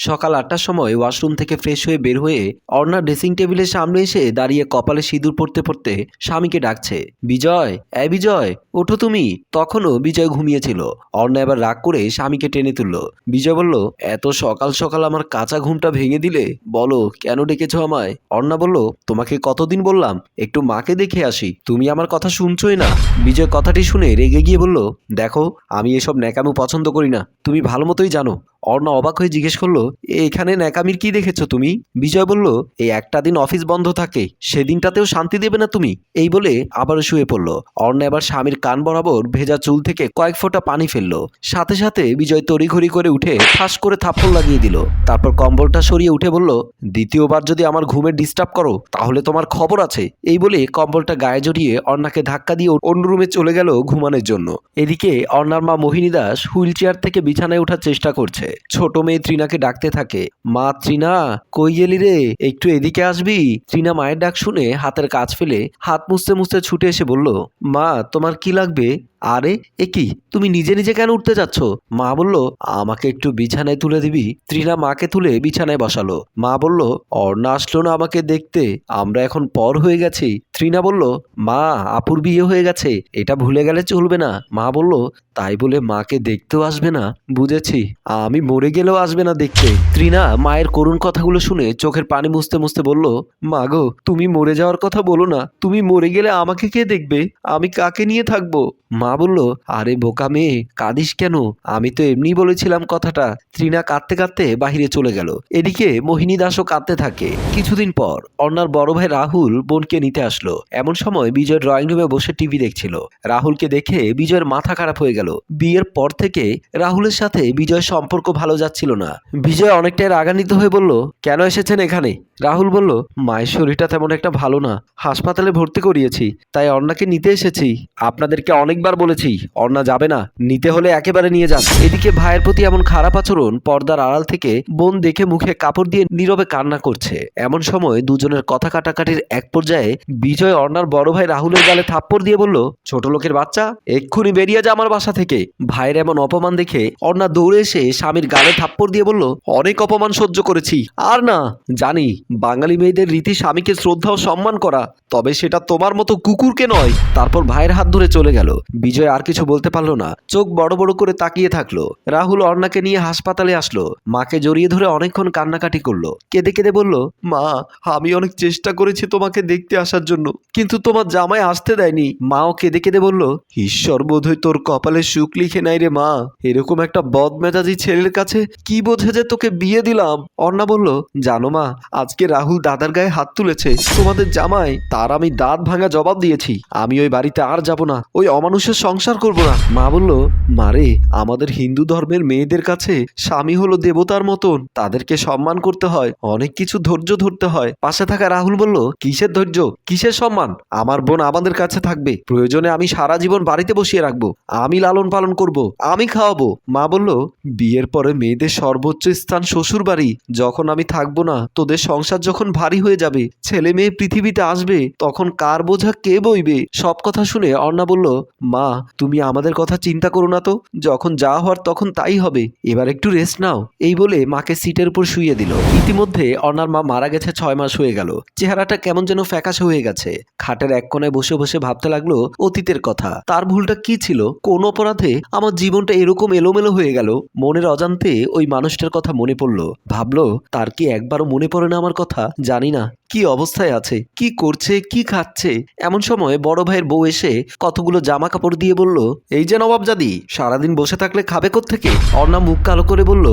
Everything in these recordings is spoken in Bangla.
সকাল আটটার সময় ওয়াশরুম থেকে ফ্রেশ হয়ে বের হয়ে অর্ণা ড্রেসিং টেবিলের সামনে এসে দাঁড়িয়ে কপালে সিঁদুর পড়তে পড়তে স্বামীকে ডাকছে, বিজয়, এ বিজয়, ওঠো তুমি। তখনও বিজয় ঘুমিয়েছিল। অর্ণা এবার রাগ করে স্বামীকে টেনে তুলল। বিজয় বলল, এত সকাল সকাল আমার কাঁচা ঘুমটা ভেঙে দিলে, বলো, কেন ডেকেছ আমায়? অর্ণা বলল, তোমাকে কতদিন বললাম, একটু মাকে দেখে আসি, তুমি আমার কথা শুনছোই না। বিজয় কথাটি শুনে রেগে গিয়ে বলল, দেখো, আমি এসব ন্যাকামো পছন্দ করি না, তুমি ভালো মতোই জানো। অর্ণা অবাক হয়ে জিজ্ঞেস করল, এখানে ন্যাকামির কি দেখেছ তুমি? বিজয় বলল এই একটা দিন অফিস বন্ধ থাকে, সেদিনটাতেও শান্তি দেবে না তুমি? এই বলে আবারও শুয়ে পড়ল। অর্ণা এবার স্বামীর কান বরাবর ভেজা চুল থেকে কয়েক ফোঁটা পানি ফেলল। সাথে সাথে বিজয় তড়িঘড়ি করে উঠে ঠাস করে থাপ্পড় লাগিয়ে দিল। তারপর কম্বলটা সরিয়ে উঠে বলল, দ্বিতীয়বার যদি আমার ঘুমে ডিস্টার্ব করো, তাহলে তোমার খবর আছে। এই বলে কম্বলটা গায়ে জড়িয়ে অর্ণাকে ধাক্কা দিয়ে অন্য রুমে চলে গেল ঘুমানোর জন্য। এদিকে অর্ণার মা মোহিনী দাস হুইল চেয়ার থেকে বিছানায় ওঠার চেষ্টা করছে। ছোট মেয়ে ত্রিনাকে ডাকতে থাকে। মা, ত্রিনা, কই গেলি রে? একটু এদিকে আসবি? ত্রিনা মায়ের ডাক শুনে হাতের কাজ ফেলে হাত মুছতে মুছতে ছুটে এসে বলল, মা, তোমার কি লাগবে? আরে, এ কি? তুমি নিজে নিজে কেন উঠতে যাচ্ছ? মা বলল, আমাকে একটু বিছানায় তুলে দিবি। ত্রিনা মাকে তুলে বিছানায় বসালো। মা বলল, অর্ণা আসলো না আমাকে দেখতে। আমরা এখন পর হয়ে গেছি। ত্রিনা বলল, মা, আপুর বিয়ে হয়ে গেছে। এটা ভুলে গেলে চলবে না। মা বলল, তাই বলে মাকে দেখতেও আসবে না? বুঝেছি। আমি মরে গেলেও আসবে না দেখতে। ত্রিনা মায়ের করুণ কথাগুলো শুনে চোখের পানি মুছতে মুছতে বলল, মা গো, তুমি মরে যাওয়ার কথা বলো না। তুমি মরে গেলে আমাকে কে দেখবে? আমি কাকে নিয়ে থাকব? মা বলল, আরে বোকা মেয়ে, কাঁদিস কেন? আমি তো এমনি বলেছিলাম কথাটা। ত্রিনা কাঁদতে কাঁদতে বাহিরে চলে গেল। এদিকে মোহিনী দাসও কাঁদতে থাকে। কিছুদিন পর অর্ণার বড় ভাই রাহুল বোনকে নিতে আসলো। এমন সময় বিজয় ড্রয়িং রুমে বসে টিভি দেখছিল। রাহুলকে দেখে বিজয়ের মাথা খারাপ হয়ে গেল। বিয়ের পর থেকে রাহুলের সাথে বিজয়ের সম্পর্ক ভালো যাচ্ছিল না। বিজয় অনেকটাই রাগান্বিত হয়ে বলল, কেন এসেছেন এখানে? রাহুল বলল, মায়ের শরীরটা তেমন একটা ভালো না। হাসপাতালে ভর্তি করিয়েছি, তাই অর্ণাকে নিতে এসেছি। আপনাদেরকে অনেকবার বলেছি, অর্ণা যাবে না, নিতে হলে একেবারে নিয়ে যান। এদিকে ভাইয়ের প্রতি এমন খারাপ আচরণ পর্দার আড়াল থেকে বোন দেখে মুখে কাপড় দিয়ে নীরবে কান্না করছে। এমন সময় দুজনের কথা কাটাকাটির এক পর্যায়ে বিজয় অর্ণার বড় ভাই রাহুলের গালে থাপ্পড় দিয়ে বলল, ছোট লোকের বাচ্চা, এক্ষুনি বেরিয়ে যা আমার বাসা থেকে। ভাইয়ের এমন অপমান দেখে অর্ণা দৌড়ে এসে স্বামীর গালে থাপ্পড় দিয়ে বলল, অনেক অপমান সহ্য করেছি। আর না, জানি, বাঙালি মেয়েদের রীতি স্বামীকে শ্রদ্ধা ও সম্মান করা, তবে সেটা তোমার মতো কুকুরকে নয়। তারপর ভাইয়ের হাত ধরে চলে গেল। বিজয় আর কিছু বলতে পারল না। চোখ বড় বড় করে তাকিয়ে থাকল। রাহুল অর্ণাকে নিয়ে হাসপাতালে আসলো। মাকে জড়িয়ে ধরে অনেকক্ষণ কান্নাকাটি করল। কেঁদে কেঁদে বলল, মা, আমি অনেক চেষ্টা করেছি তোমাকে দেখতে আসার জন্য, কিন্তু তোমার জামাই আসতে দেয়নি। মাও কেঁদে কেঁদে বলল, ঈশ্বর বোধহয় তোর কপালে সুখ লিখে নাই রে মা। এরকম একটা বদমেজাজি ছেলের কাছে কি বোঝে যে তোকে বিয়ে দিলাম? অর্ণা বলল, জানো মা, আজকে রাহুল দাদার গায়ে হাত তুলেছে। তোমাদের জামাই, তার আমি দাঁত ভাঙা জবাব দিয়েছি। আমি ওই বাড়িতে আর যাব না। ওই অমানুষের সংসার করব না। মা বলল মারে আমাদের হিন্দু ধর্মের মেয়েদের কাছে স্বামী হলো দেবতার মতন। তাদেরকে সম্মান করতে হয়, অনেক কিছু ধৈর্য ধরতে হয়। পাশে থাকা রাহুল বলল, কিসের ধৈর্য? কিসের সম্মান? আমার বোন আমাদের কাছে থাকবে। প্রয়োজনে আমি সারা জীবন বাড়িতে বসিয়ে রাখব। আমি লালন পালন করব, আমি খাওয়াবো। মা বলল, বিয়ের পরে মেয়েদের সর্বোচ্চ স্থান শ্বশুর বাড়ি। যখন আমি থাকব না, তোদের সংসার যখন ভারী হয়ে যাবে ছেলে মেয়ে পৃথিবীতে আসবে, তখন কার বোঝা কে বইবে? সব কথা শুনে অর্ণা বলল মা, তুমি আমাদের কথা চিন্তা করো না তো। যখন যা হওয়ার তখন তাই হবে। এবার একটু রেস্ট নাও। এই বলে মাকে সিটের উপর শুইয়ে দিল। ইতিমধ্যে অর্ণার মা মারা গেছে ছয় মাস হয়ে গেল। চেহারাটা কেমন যেন ফ্যাকাশে হয়ে গেছে। খাটের এক কোণায় বসে বসে ভাবতে লাগল অতীতের কথা। তার ভুলটা কি ছিল? কোন অপরাধে আমার জীবনটা এরকম এলোমেলো হয়ে গেল? মনের অজান্তে ওই মানুষটার কথা মনে পড়ল। ভাবলো, তার কি একবারও মনে পড়ে না আমার কথা? জানি না। কি অবস্থায় আছে? কি করছে? কি খাচ্ছে? এমন সময় বড় ভাইয়ের বউ এসে কতগুলো জামা কাপড় দিয়ে বলল, এই যে নবাবজাদি, সারাদিন বসে থাকলে খাবে থেকে অর্ণা মুখ কালো করে বলল,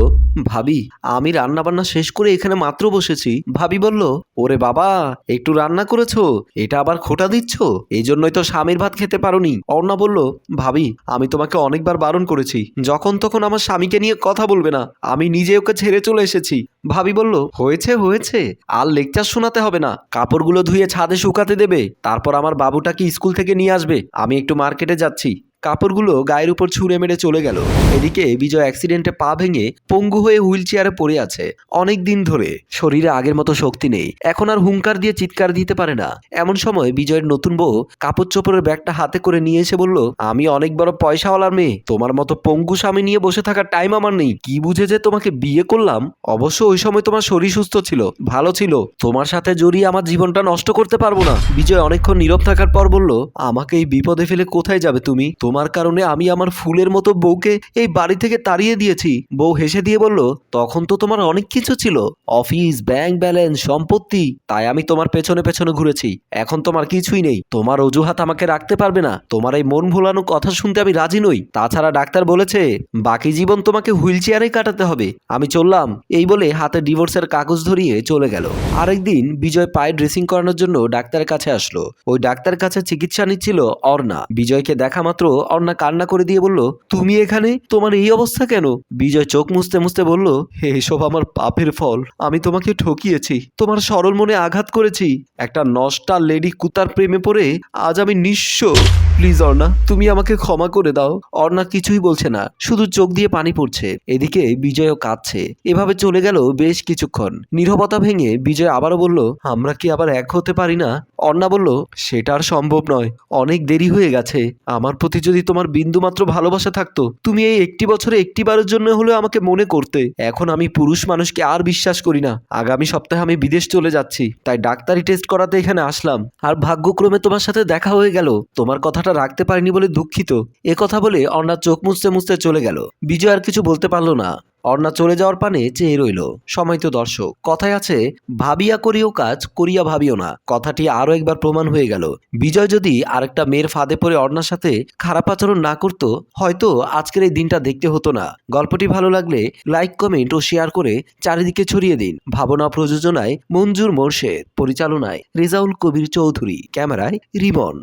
ভাবি, আমি রান্না বান্না শেষ করে এখানে মাত্র বসেছি। ভাবি বলল, ওরে বাবা, একটু রান্না করেছ? এটা আবার খোটা দিচ্ছ? এই জন্যই তো স্বামীর ভাত খেতে পারোনি। অর্ণা বলল, ভাবি, আমি তোমাকে অনেকবার বারণ করেছি। যখন তখন আমার স্বামীকে নিয়ে কথা বলবে না। আমি নিজে ওকে ছেড়ে চলে এসেছি। ভাবি বলল, হয়েছে হয়েছে, আর লেকচার শোনাতে হবে না। কাপড়গুলো ধুয়ে ছাদে শুকাতে দেবে। তারপর আমার বাবুটাকে স্কুল থেকে নিয়ে আসবে। আমি একটু মার্কেটে যাচ্ছি। কাপড়গুলো গায়ের উপর ছুঁড়ে মেরে চলে গেল। এদিকে বিজয় অ্যাক্সিডেন্টে পা ভেঙে পঙ্গু হয়ে হুইল চেয়ারে পড়ে আছে। অনেক দিন ধরে শরীরে আগের মতো শক্তি নেই। এখন আর হুঙ্কার দিয়ে চিৎকার দিতে পারে না। এমন সময় বিজয়ের নতুন বউ কাপড় চোপড়ের ব্যাগটা হাতে করে নিয়ে এসে বলল, আমি অনেক বড় পয়সাওয়ালার মেয়ে। তোমার মতো পঙ্গু স্বামী নিয়ে বসে থাকার টাইম আমার নেই। কি বুঝে যে তোমাকে বিয়ে করলাম? অবশ্য ওই সময় তোমার শরীর সুস্থ ছিল, ভালো ছিল। তোমার সাথে জড়িয়ে আমার জীবনটা নষ্ট করতে পারব না। বিজয় অনেকক্ষণ নীরব থাকার পর বলল, আমাকে এই বিপদে ফেলে কোথায় যাবে তুমি? তোমার কারণে আমি আমার ফুলের মতো বউকে এই বাড়ি থেকে তাড়িয়ে দিয়েছি। বউ হেসে দিয়ে বলল, তখন তো তোমার অনেক কিছু ছিল। অফিস, ব্যাংক ব্যালেন্স, সম্পত্তি, তাই আমি তোমার পেছনে পেছনে ঘুরেছি। এখন তোমার কিছুই নেই। তোমার অজুহাত আমাকে রাখতে পারবে না। তোমার এই মন ভোলানো কথা শুনতে আমি রাজি নই। তাছাড়া ডাক্তার বলেছে, বাকি জীবন তোমাকে হুইল চেয়ারে কাটাতে হবে। আমি চললাম। এই বলে হাতে ডিভোর্সের কাগজ ধরিয়ে চলে গেল। আরেকদিন বিজয় পায়ে ড্রেসিং করানোর জন্য ডাক্তারের কাছে আসলো। ওই ডাক্তারের কাছে চিকিৎসা নিচ্ছিল অর্ণা। বিজয়কে দেখা মাত্র অর্ণা কান্না করে দিয়ে বলল, তুমি এখানে? তোমার এই অবস্থা কেন? বিজয় চোখ মুছতে মুছতে বলল, হে, এসব আমার পাপের ফল। আমি তোমাকে ঠকিয়েছি, তোমার সরল মনে আঘাত করেছি। একটা নষ্টা লেডি কুতার প্রেমে পড়ে আজ আমি নিঃস্ব। প্লিজ অর্ণা তুমি আমাকে ক্ষমা করে দাও। অর্ণা কিছুই বলছে না, শুধু চোখ দিয়ে পানি পড়ছে। এদিকে বিজয়ও কাঁদছে। এভাবে চলে গেল বেশ কিছুক্ষণ। নীরবতা ভেঙে বিজয় আবারও বলল, আমরা কি আবার এক হতে পারি না? অর্ণা বলল, সেটা আর সম্ভব নয়। অনেক দেরি হয়ে গেছে। আমার প্রতি যদি তোমার বিন্দুমাত্র ভালোবাসা থাকতো, তুমি এই একটি বছরে একটি বারের জন্য হলেও আমাকে মনে করতে। এখন আমি পুরুষ মানুষকে আর বিশ্বাস করি না। আগামী সপ্তাহে আমি বিদেশ চলে যাচ্ছি। তাই ডাক্তারি টেস্ট করাতে এখানে আসলাম। আর ভাগ্যক্রমে তোমার সাথে দেখা হয়ে গেল। তোমার কথাটা রাখতে পারিনি বলে দুঃখিত। এ কথা বলে অর্ণা চোখ মুছতে মুছতে চলে গেল। বিজয় আর কিছু বলতে পারল না। অর্ণা চলে যাওয়ার পানে চেয়ে রইল। সময় তো দর্শক। কথায় আছে, ভাবিয়া করিও কাজ, করিয়া ভাবিও না। কথাটি আরও একবার প্রমাণ হয়ে গেল। বিজয় যদি আরেকটা মেয়ের ফাঁদে পড়ে অর্ণার সাথে খারাপ আচরণ না করত, হয়তো আজকের এই দিনটা দেখতে হতো না। গল্পটি ভালো লাগলে লাইক, কমেন্ট ও শেয়ার করে চারিদিকে ছড়িয়ে দিন। ভাবনা প্রযোজনায় মঞ্জুর মোর্শেদ, পরিচালনায় রেজাউল কবির চৌধুরী, ক্যামেরায় রিমন।